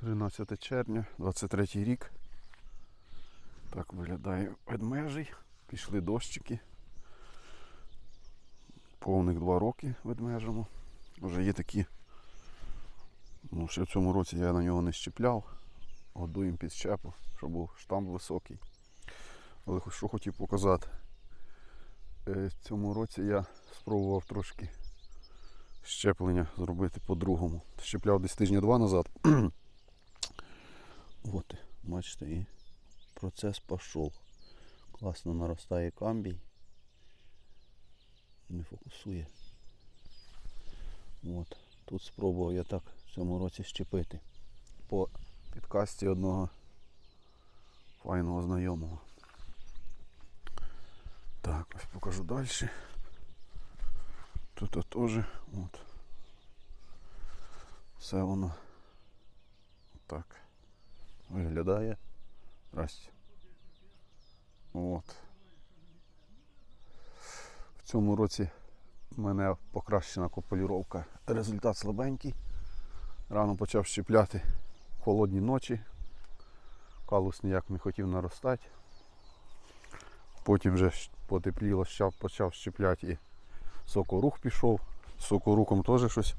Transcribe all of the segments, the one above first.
13 червня, 23 рік. Так виглядає ведмежий. Пішли дощики. Повних два роки ведмежому. Вже є такі. Ну, ще в цьому році я на нього не щепляв. Годуємо під щепу, щоб був штамп високий. Але що хотів показати. Е, В цьому році я спробував трошки щеплення зробити по-другому. Щепляв десь тижня два назад. От, бачите, і процес пішов. Класно наростає камбій. Не фокусує. От. Тут спробував я так в цьому році щепити. По підкасті одного файного знайомого. Так, ось покажу далі. Тут теж. Все воно так виглядає. Здрасте. От. В цьому році в мене покращена кополюровка. Результат слабенький. Рано почав щепляти холодні ночі. Калус ніяк не хотів наростати. Потім вже потепліло, почав щепляти і сокорух пішов. Сокорухом теж щось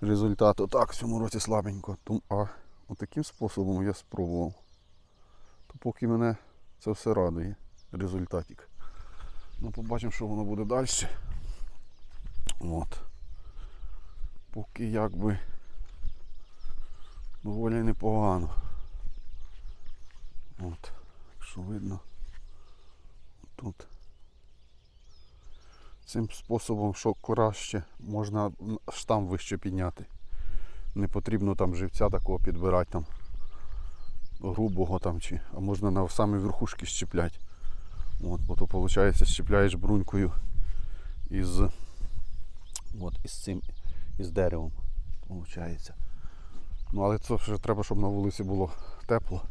результат. Отак в цьому році слабенько. Тому- А отаким способом я спробував. То поки мене це все радує. Результатик. Ну, побачимо, що воно буде далі. От. Поки якби доволі непогано. От, якщо видно. Тут. Цим способом, що краще, можна штам вище підняти. Не потрібно там живця такого підбирати там грубого там чи, а можна на самі верхушки щепляти. От, бо то виходить, щепляєш брунькою із, от, із цим, із деревом. Виходить. Ну, але це вже треба, щоб на вулиці було тепло,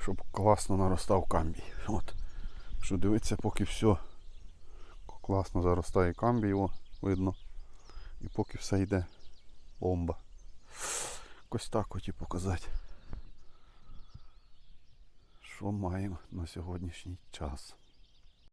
щоб класно наростав камбій. От. Що дивиться, поки все класно заростає камбій, о, видно. І поки все йде бомба. Якось так хотів показати. Що маємо на сьогоднішній час.